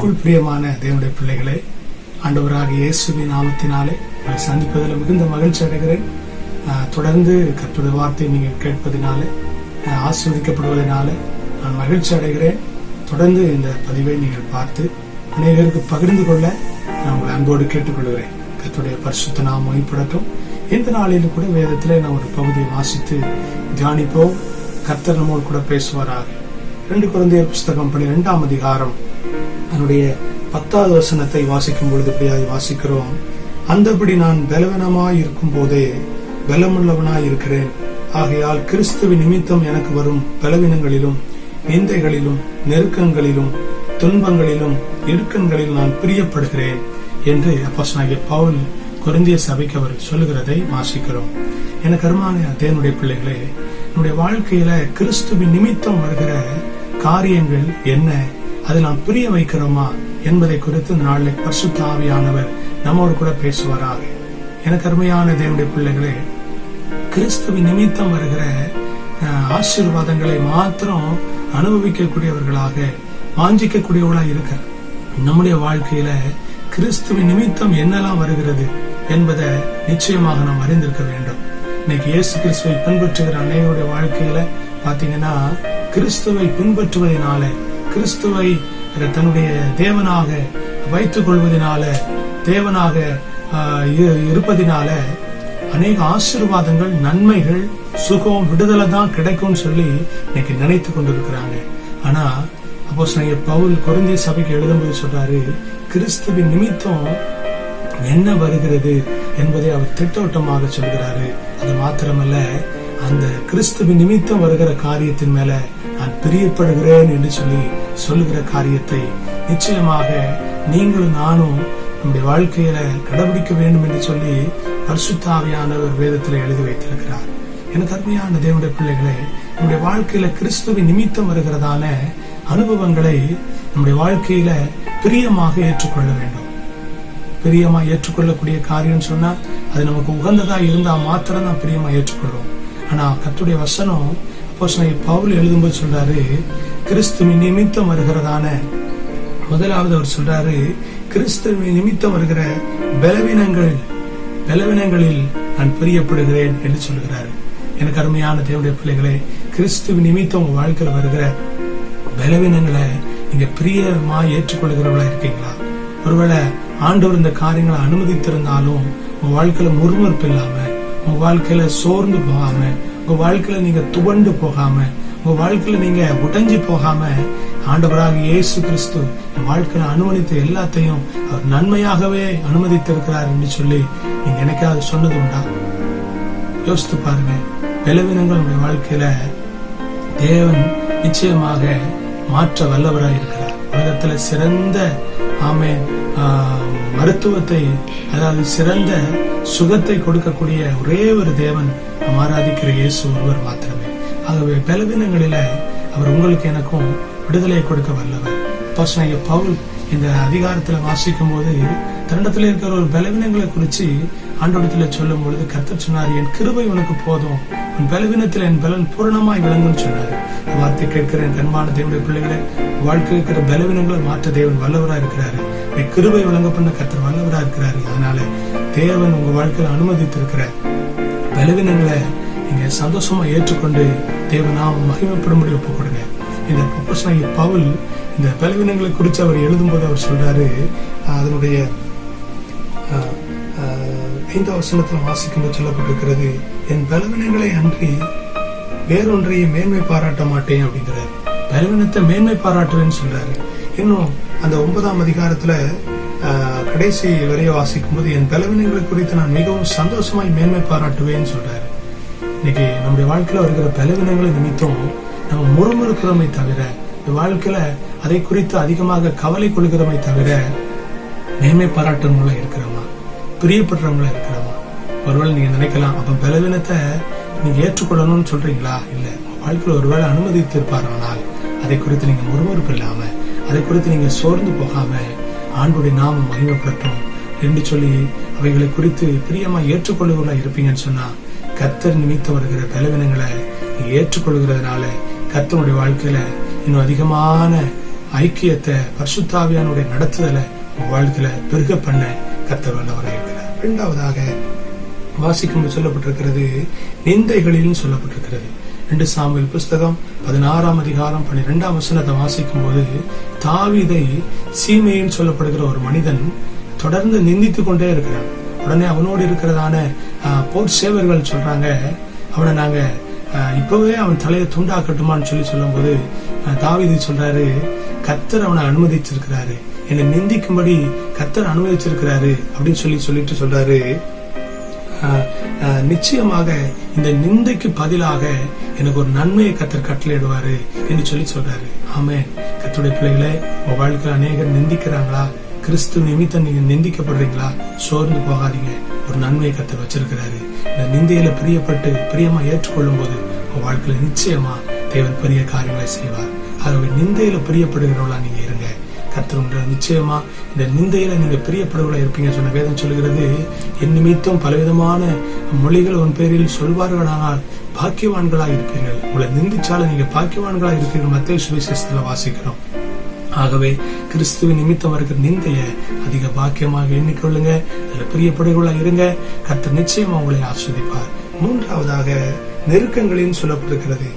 கிறிஸ்துவுக்குள் பிரியமான தேவனுடைய பிள்ளைகளை ஆண்டவராக இயேசுவின் நாமத்தினாலே உங்களை சந்திப்பதில் மிகுந்த மகிழ்ச்சி அடைகிறேன். தொடர்ந்து கர்த்தருடைய வார்த்தை நீங்கள் கேட்பதினாலே ஆஸ்வதிக்கப்படுவதனாலே நான் மகிழ்ச்சி அடைகிறேன். தொடர்ந்து இந்த பதிவை நீங்கள் பார்த்து அநேகருக்கு பகிர்ந்து கொள்ள நான் உங்களை அன்போடு கேட்டுக்கொள்கிறேன். கத்துடைய பரிசுத்த நாம் மொழிப்படட்டும் எந்த நாளிலும் கூட வேதத்தில் நான் ஒரு பகுதியை வாசித்து தியானிப்போம். கர்த்தர் நம்மோடு கூட பேசுவாராக. ரெண்டு குழந்தையர் புஸ்தகம் பன்னிரெண்டாம் அதிகாரம் அதனுடைய பத்தாவது வசனத்தை வாசிக்கும் பொழுது இப்படியாய் வாசிக்கிறோம். அந்தபடி நான் பலவீனமாய் இருக்கும் போதே பலமுள்ளவனாய் இருக்கிறேன். ஆகையால் கிறிஸ்துவின் நிமித்தம் எனக்கு வரும் பலவீனங்களிலும் நிந்தைகளிலும் நெருக்கங்களிலும் துன்பங்களிலும் இடுக்கங்களில் நான் பிரியப்படுகிறேன் என்று அப்போஸ்தலனாகிய பவுல் குறைந்திய சபைக்கு அவர் சொல்லுகிறதை வாசிக்கிறோம். எனக்கு அருமான தேவனுடைய பிள்ளைகளே நம்முடைய வாழ்க்கையில கிறிஸ்துவின் நிமித்தம் வருகிற காரியங்கள் என்ன? அதை நாம் புரிய வைக்கிறோமா என்பதை குறித்து இந்த நாளில் பரிசுத்த நம்மோடு கூட பேசுவாராக. எனக்கு அருமையான தேவனுடைய பிள்ளைகளே கிறிஸ்துவின் நிமித்தம் வருகிற அஹ், ஆசீர்வாதங்களை மாத்திரம் அனுபவிக்கக்கூடியவர்களாக வாஞ்சிக்கக்கூடியவர்களாக இருக்க நம்முடைய வாழ்க்கையில கிறிஸ்துவின் நிமித்தம் என்னெல்லாம் வருகிறது என்பதை நிச்சயமாக நாம் அறிந்திருக்க வேண்டும். இன்னைக்கு இயேசு கிறிஸ்துவை பின்பற்றுகிற அனைவருடைய வாழ்க்கையில பாத்தீங்கன்னா கிறிஸ்துவை பின்பற்றுவதனால கிறிஸ்துவை தன்னுடைய தேவனாக வைத்துக் கொள்வதனால தேவனாக இரு- இருப்பதினால அநேக ஆசீர்வாதங்கள் நன்மைகள் சுகம் விடுதலை தான் கிடைக்கும்னு சொல்லி இன்னைக்கு நினைத்து கொண்டிருக்கிறாங்க. ஆனா அப்போ பவுல் குறைந்த சபைக்கு எழுதும்போது சொல்றாரு கிறிஸ்துவின் நிமித்தம் என்ன வருகிறது? என்பதை அவர் திட்டவட்டமாக சொல்கிறாரு. அது மாத்திரமல்ல அந்த கிறிஸ்துவின் நிமித்தம் வருகிற காரியத்தின் மேல நான் பிரியப்படுகிறேன் என்று சொல்லி சொல்லுகிற காரியத்தை நிச்சயமாக நீங்களும் நானும் நம்முடைய வாழ்க்கையில கடைபிடிக்க வேண்டும் என்று சொல்லி பரிசுத்தாவியானவர் வேதத்தில் எழுதி வைத்திருக்கிறார். எனக்கு அருமையான தேவனுடைய பிள்ளைகளே நம்முடைய வாழ்க்கையில கிறிஸ்துவின் நிமித்தம் வருகிறதான அனுபவங்களை நம்முடைய வாழ்க்கையில பிரியமாக ஏற்றுக்கொள்ள வேண்டும். பிரியமா ஏற்றுக்கொள்ளக்கூடிய காரியம் சொன்னா அது நமக்கு உகந்ததா இருந்தா மாத்திரம் தான் பிரியமா ஏற்றுக்கொள்வோம். ஆனா கத்துடைய வசனம் அப்போ பவுல் எழுதும்போது சொல்றாரு கிறிஸ்துவின் நிமித்தம் வருகிறதான. முதலாவது அவர் சொல்றாரு கிறிஸ்துவின் நிமித்தம் வருகிற பலவீனங்கள் பலவீனங்களில் நான் பிரியப்படுகிறேன் என்று சொல்கிறாரு எனக்கு அருமையான தேவடைய பிள்ளைகளே கிறிஸ்துவின் நிமித்தம் உங்க வாழ்க்கையில் வருகிற பலவீனங்களை நீங்க பிரியமா ஏற்றுக்கொள்கிறவளா இருக்கீங்களா? ஒருவேளை ஆண்டவர் இந்த காரியங்களை அனுமதித்திருந்தாலும் உங்க வாழ்க்கையில முறுமுறுப்பு இல்லாம உங்க வாழ்க்கையில சோர்ந்து போகாம உங்க வாழ்க்கையில நீங்க துவண்டு போகாம உங்க வாழ்க்கையில நீங்க உடைஞ்சு போகாம ஆண்டவராக இயேசு கிறிஸ்து என் வாழ்க்கையில அனுமதித்த எல்லாத்தையும் அவர் நன்மையாகவே அனுமதித்திருக்கிறார் என்று சொல்லி நீங்க எனக்காவது சொன்னது உண்டா? யோசித்து பாருங்க. பலவீனங்கள் உங்களுடைய வாழ்க்கையில தேவன் நிச்சயமாக மாற்ற வல்லவராக இருக்கிறார் உலகத்துல சிறந்த ஆமே ஆஹ், மருத்துவத்தை அதாவது சிறந்த சுகத்தை கொடுக்கக்கூடிய ஒரே ஒரு தேவன் நாம் ஆராதிக்கிற இயேசு ஒருவர் மாத்திரமே. ஆகவே பலவீனங்களில அவர் உங்களுக்கு எனக்கும் விடுதலையை கொடுக்க வல்லவர். பசங்க பவுல் இந்த அதிகாரத்துல வாசிக்கும் போது தருணத்துல இருக்கிற ஒரு பலவீனங்களை குறிச்சு ஆண்டோடத்துல சொல்லும் பொழுது கர்த்தர் சொன்னார் என் கிருபை உனக்கு போதும். உன் பலவீனத்தில் என் பலன் பூரணமாய் விளங்கும்னு சொன்னார். வார்த்தை கேட்கிற என் கண்மான தேவனுடைய பிள்ளைகளை வாழ்க்கை இருக்கிற பலவீனங்களை மாற்ற தேவன் வல்லவரா இருக்கிறாரு கிருபை விளங்க பண்ண கர்த்தர் வல்லவரா இருக்கிறாரு. அதனால தேவன் உங்க வாழ்க்கையில அனுமதித்திருக்கிற பலவீனங்களை நீங்க சந்தோஷமா ஏற்றுக்கொண்டு தேவனாம் மகிமைப்படும்படி ஒப்புக் கொடுங்க. இந்த புப்பசனாகி பவுல் இந்த பலவீனங்களை குறித்து அவர் எழுதும்போது அவர் சொல்றாரு. அதனுடைய ஆஹ், ஆஹ், ஐந்தாவது வசனத்தில் வாசிக்கும்போது சொல்லப்பட்டிருக்கிறது என் பலவீனங்களை அன்றி வேறொன்றையும் மேன்மை பாராட்ட மாட்டேன் அப்படிங்கிறாரு. பலவீனத்தை மேன்மை பாராட்டுவேன்னு சொல்றாரு. இன்னும் அந்த ஒன்பதாம் அதிகாரத்துல கடைசி வரைய வாசிக்கும் போது என் பலவீனங்களை குறித்து நான் மிகவும் சந்தோஷமாய் மேன்மை பாராட்டுவேன்னு சொல்றாரு. இன்னைக்கு நம்முடைய வாழ்க்கையில வருகிற பலவீனங்களை நிமித்தம் நம்ம முறுமுறுக்கிறோமே தவிர இந்த வாழ்க்கையில அதை குறித்து அதிகமாக கவலை கொள்கிறோமே தவிர மேன்மை பாராட்டுறவங்களா இருக்கிறோமா? பிரியப்படுறவங்களா இருக்கிறோமா? ஒருவேளை நீங்க நினைக்கலாம் அப்ப பலவீனத்தை நீங்க ஏற்றுக்கொள்ளணும்னு சொல்றீங்களா? இல்ல வாழ்க்கையில் வாழ்க்கையில ஒருவேளை அனுமதித்திருப்பார் ஆனால் அதை குறித்து நீங்க முறுமுறுப்பு இல்லாம அதை குறித்து நீங்க சோர்ந்து போகாம ஆண்டுடைய நாமம் மகிமைப்படட்டும் என்று சொல்லி அவைகளை குறித்து பிரியமா ஏற்றுக்கொள்ளுவர்களா இருப்பீங்கன்னு சொன்னா கர்த்தர் நிமித்தம் வருகிற பலவீனங்களை ஏற்றுக்கொள்கிறதுனால கத்தனுடைய வாழ்க்கையில இன்னும் அதிகமான ஐக்கியத்தை பரிசுத்தாவியானுடைய நடத்துதலை வாழ்க்கையில பெருக பண்ண கத்தர் வல்லவராக இருக்கிறார். இரண்டாவதாக வாசிக்கும் சொல்லப்பட்டிருக்கிறது நிந்தைகளில் சொல்லப்பட்டிருக்கிறது. ரெண்டு சாமுவேல் புஸ்தகம் பதினாறாம் அதிகாரம் பன்னிரெண்டாம் வசனத்தை வாசிக்கும் போது தாவீதை சீமையின் சொல்லப்படுகிற ஒரு மனிதன் தொடர்ந்து நிந்தித்து கொண்டே இருக்கிறான். உடனே அவனோடு இருக்கிறதான போர் சேவர்கள் சொல்றாங்க அவனை நாங்க இப்பவே அவன் தலையை துண்டாக்கட்டுமான்னு சொல்லி சொல்லும்போது ஆஹ், தாவீது சொல்றாரு கத்தர் அவனை அனுமதிச்சிருக்கிறாரு. என்னை நிந்திக்கும்படி கத்தர் அனுமதிச்சிருக்கிறாரு. அப்படின்னு சொல்லி சொல்லிட்டு சொல்றாரு. நிச்சயமாக இந்த நிந்தைக்கு பதிலாக எனக்கு ஒரு நன்மையை கத்தர் கட்டளையிடுவாரு என்று சொல்லி சொல்றாரு. ஆமே கத்துடைய பிள்ளைகளை உங்க வாழ்க்கையில் அநேகர் நிந்திக்கிறாங்களா? கிறிஸ்து நிமித்தம் நீங்க நிந்திக்கப்படுறீங்களா? சோர்ந்து போகாதீங்க. ஒரு நன்மையை கத்தர் வச்சிருக்கிறாரு. இந்த நிந்தையில பிரியப்பட்டு பிரியமா ஏற்றுக்கொள்ளும் போது உங்க வாழ்க்கையில நிச்சயமா தேவன் பெரிய காரியங்களை செய்வார். ஆகவே நிந்தையில பிரியப்படுகிறவளா நீங்க இருங்க. கர்த்தர் நிச்சயமா இந்த நிந்தையில நீங்க பிரியப்படுவர்களா இருப்பீங்க சொன்ன வேதம் சொல்கிறது என் நிமித்தம் பலவிதமான மொழிகள் உன் பேரில் சொல்வார்களானால் பாக்கியவான்களா இருப்பீர்கள். உங்களை நிந்திச்சாலும் நீங்க பாக்கியவான்களா இருப்பீர்கள். மத்திய சுவிசேஷத்துல வாசிக்கிறோம். ஆகவே கிறிஸ்துவின் நிமித்தம் இருக்கிற நிந்தைய அதிக பாக்கியமாக எண்ணிக்கொள்ளுங்க. அதுல பிரியப்படுகளா இருங்க. கத்த நிச்சயமா உங்களை ஆஸ்வதிப்பார். மூன்றாவதாக நெருக்கங்களின் சொல்லப்பட்டிருக்கிறது.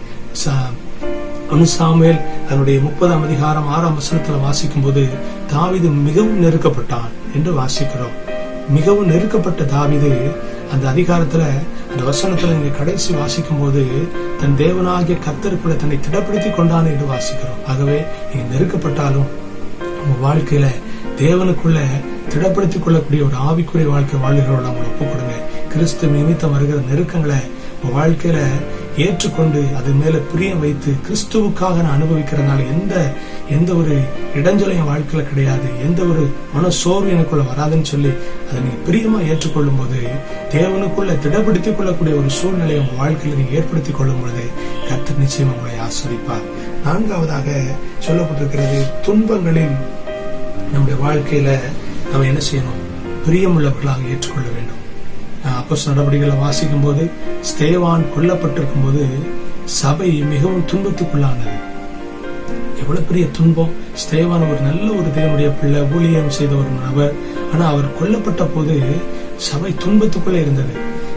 ச- அதனுடைய முப்பதாம் அதிகாரம் ஆறாம் வசனத்துல வாசிக்கும் போது தாவிது மிகவும் நெருக்கப்பட்டான் என்று வாசிக்கிறோம். மிகவும் நெருக்கப்பட்ட தாவிது அந்த அதிகாரத்துல அந்த வசனத்துல நீங்க கடைசி வாசிக்கும் போது தன் தேவனாகிய கத்தருக்குள்ள தன்னை திடப்படுத்தி கொண்டான் என்று வாசிக்கிறோம். ஆகவே நீங்க நெருக்கப்பட்டாலும் உங்க வாழ்க்கையில தேவனுக்குள்ள திடப்படுத்திக் கொள்ளக்கூடிய ஒரு ஆவிக்குரிய வாழ்க்கை வாழ்கிறவர்கள் அவங்களை ஒப்புக் கொடுங்க. கிறிஸ்து நிமித்தம் வருகிற நெருக்கங்களை உங்க வாழ்க்கையில ஏற்றுக்கொண்டு அது மேல பிரியம் வைத்து கிறிஸ்துவுக்காக நான் அனுபவிக்கிறதுனால எந்த எந்த ஒரு இடைஞ்சலும் என் வாழ்க்கையில கிடையாது. எந்த ஒரு மன சோர்வு எனக்குள்ள வராதுன்னு சொல்லி அதை நீங்க பிரியமா ஏற்றுக்கொள்ளும் போது தேவனுக்குள்ள திடப்படுத்திக் கொள்ளக்கூடிய ஒரு சூழ்நிலையை உங்க வாழ்க்கையில நீங்க ஏற்படுத்திக் கொள்ளும் பொழுது கர்த்தர் நிச்சயம் உங்களை ஆஸ்வதிப்பார். நான்காவதாக சொல்லப்பட்டிருக்கிறது துன்பங்களில் நம்முடைய வாழ்க்கையில நம்ம என்ன செய்யணும்? பிரியமுள்ளவர்களாக ஏற்றுக்கொள்ள வேண்டும். அப்போஸ் நடவடிக்கைகளை வாசிக்கும் போது ஸ்தேவான் கொல்லப்பட்டிருக்கும் போது சபை மிகவும் துன்பத்துக்குள்ளானது. எவ்வளவு பெரிய துன்பம். ஸ்தேவான் ஒரு நல்ல ஒரு தேவனுடைய பிள்ளை ஊழியம் செய்த ஒரு நபர். ஆனா அவர் கொல்லப்பட்ட போது சபை துன்பத்துக்குள்ளே இருந்தது.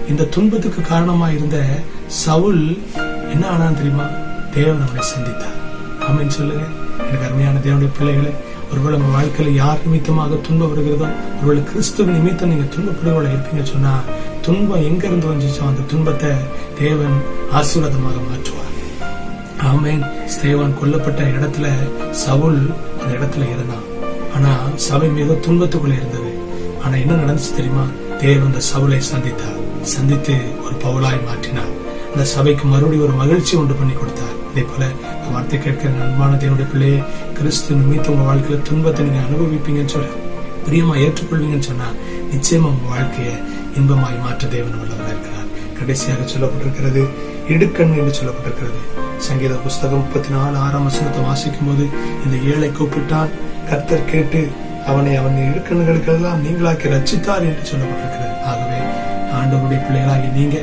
இந்த துன்பத்துக்கு காரணமா இருந்த சவுல் என்ன ஆனான்னு தெரியுமா? தேவன் அவனை சந்தித்தார். ஆமின்னு சொல்லுங்க. எனக்கு அருமையான தேவனுடைய பிள்ளைகளை ஒருவேளை உங்க வாழ்க்கையில யார் நிமித்தமாக துன்பம் வருகிறதோ ஒருவேளை கிறிஸ்துவ நிமித்தம் நீங்க துன்பப்படுவதை இருப்பீங்க சொன்னா துன்பம் எங்க இருந்து வந்துச்சோ அந்த துன்பத்தை தேவன் ஆசீர்வாதமாக மாற்றுவார். ஆமேன். ஸ்தேவான் கொல்லப்பட்ட இடத்துல சவுல் அந்த இடத்துல இருந்தான். ஆனா சபை மிக துன்பத்துக்குள்ள இருந்தது. ஆனா என்ன நடந்துச்சு தெரியுமா? தேவன் அந்த சவுலை சந்தித்தார். சந்தித்து ஒரு பவுலாய் மாற்றினார். அந்த சபைக்கு மறுபடியும் ஒரு மகிழ்ச்சி உண்டு பண்ணி கொடுத்தார். அதே போல வார்த்தை கேட்கிற அன்பான தேவனுடைய பிள்ளையே கிறிஸ்து நிமித்த உங்க வாழ்க்கையில துன்பத்தை நீங்க அனுபவிப்பீங்கன்னு சொல்ல பிரியமா ஏற்றுக்கொள்வீங்கன்னு சொன்னா நிச்சயமா உங்க வாழ்க்கையை இன்பமாய் மாற்ற தேவன் உள்ளவராக இருக்கிறார். கடைசியாக சொல்லப்பட்டிருக்கிறது இடுக்கண் என்று சொல்லப்பட்டிருக்கிறது. சங்கீத புஸ்தகம் முப்பத்தி நாலு ஆறாம் வசனத்தை வாசிக்கும் போது இந்த ஏழை கூப்பிட்டான் கர்த்தர் கேட்டு அவனை அவன் இடுக்கண்களுக்கெல்லாம் நீங்களாக்கி ரச்சித்தார் என்று சொல்லப்பட்டிருக்கிறது. ஆகவே ஆண்டவருடைய பிள்ளைகளாகி நீங்க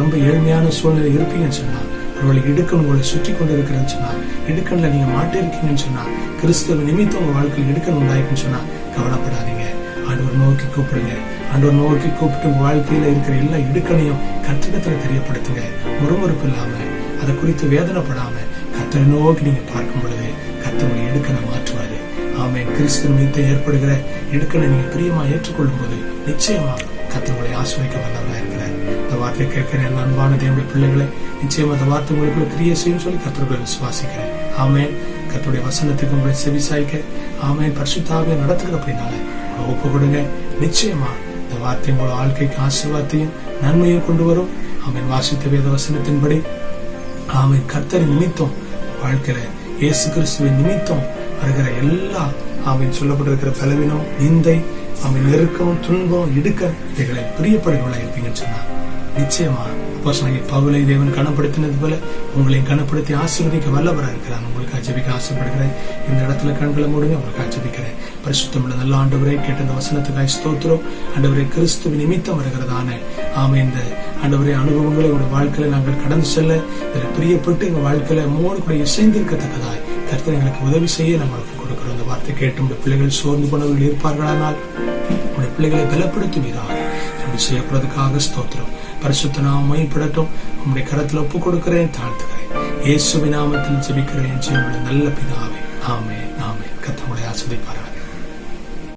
ரொம்ப ஏழ்மையான சூழ்நிலை இருப்பீங்கன்னு சொன்னா உங்களை இடுக்கன் உங்களை சுற்றி கொண்டு இருக்கிறேன்னு சொன்னா இடுக்கன்ல நீங்க மாட்டிருக்கீங்கன்னு சொன்னா கிறிஸ்துவ நிமித்தம் உங்க வாழ்க்கையில் இடுக்கன் உண்டாயிருக்குன்னு சொன்னா கவலைப்படாதீங்க. ஆண்டவர் நோக்கி கூப்பிடுங்க. ஆண்டவர் நோக்கி கூப்பிட்டு வாழ்க்கையில் இருக்கிற எல்லா இடுக்கணையும் கத்திரத்துல தெரியப்படுத்துங்க. முறுமுறுப்பு இல்லாமல் அதை குறித்து வேதனைப்படாமல் கத்தரை நோக்கி நீங்கள் பார்க்கும் பொழுது கத்தருடைய இடுக்கணை மாற்றுவார். ஆமே கிறிஸ்து ஏற்படுகிற இடுக்கணை நீங்கள் பிரியமாக ஏற்றுக்கொள்ளும் போது நிச்சயமா கத்தவங்களை ஆசிரியக்க வல்லவராக இருக்கிறார். இந்த வார்த்தையை கேட்கிற என் அன்பான தேவனுடைய பிள்ளைகளை நிச்சயமாக அந்த வார்த்தை உங்களுக்குள்ள கிரியை செய்யும் சொல்லி கத்தர்களை விசுவாசிக்கிறேன். ஆமே கத்துடைய வசனத்துக்கு உங்களை செவிசாய்க்க ஆமே பரிசுத்தாவே நடத்துகிற அப்படின்னால ஒப்பு கொடுங்க நிச்சயமா வார்த்தை உங்களோட வாழ்க்கைக்கு ஆசீர்வாதத்தையும் நன்மையும் கொண்டு வரும். அவன் வாசித்த வேத வசனத்தின்படி அவன் கர்த்தர் நிமித்தம். வாழ்க்கையில இயேசு கிறிஸ்துவின் நிமித்தம். வருகிற எல்லா அவன் சொல்லப்பட்டிருக்கிற பலவீனம் நிந்தை அவன் நெருக்கம் துன்பம் இடுக்க இவைகளை பிரியப்படுகிறவர்களா இருப்பீங்கன்னு சொன்னா நிச்சயமா அப்போஸ்தலனாகிய பவுலை தேவன் கனப்படுத்தினது போல உங்களையும் கனப்படுத்தி ஆசீர்வதிக்க வல்லவராக இருக்கிறார். உங்களுக்கு அஜபிக்க ஆசைப்படுகிறேன். இந்த இடத்துல கண்களை மூடுங்க உங்களுக்கு அஜபிக்கிறேன் பரிசுத்தமுள்ள நல்ல ஆண்டவரை கேட்ட இந்த வசனத்துக்காய் ஸ்தோத்திரம். ஆண்டவரை கிறிஸ்துவ நிமித்தம் வருகிறதான. ஆமை இந்த ஆண்டவரே அனுபவங்களை உங்களுடைய வாழ்க்கையில நாங்கள் கடந்து செல்ல இதில் பிரியப்பட்டு எங்கள் வாழ்க்கையில மூணு கூட இசைந்திருக்கத்தக்கதாய். கருத்து எங்களுக்கு உதவி செய்ய நம்மளுக்கு கொடுக்குறோம் கொடுக்கிறோம். இந்த வார்த்தை கேட்டு உடைய பிள்ளைகள் சோர்ந்து போனவர்கள் இருப்பார்களானால் உடைய பிள்ளைகளை பலப்படுத்துவீராக. அப்படி செய்யப்படுறதுக்காக ஸ்தோத்திரம். பரிசுத்த நாம் மைப்படட்டும் உங்களுடைய கரத்தில் ஒப்புக் கொடுக்கிறேன் தாழ்த்துகிறேன். இயேசுவின் நாமத்தில் ஜெபிக்கிறேன் ஜீவனுள்ள நல்ல பிதாவே ஆமே ஆமே கத்தவங்களை ஆஸ்வதிப்பார்கள்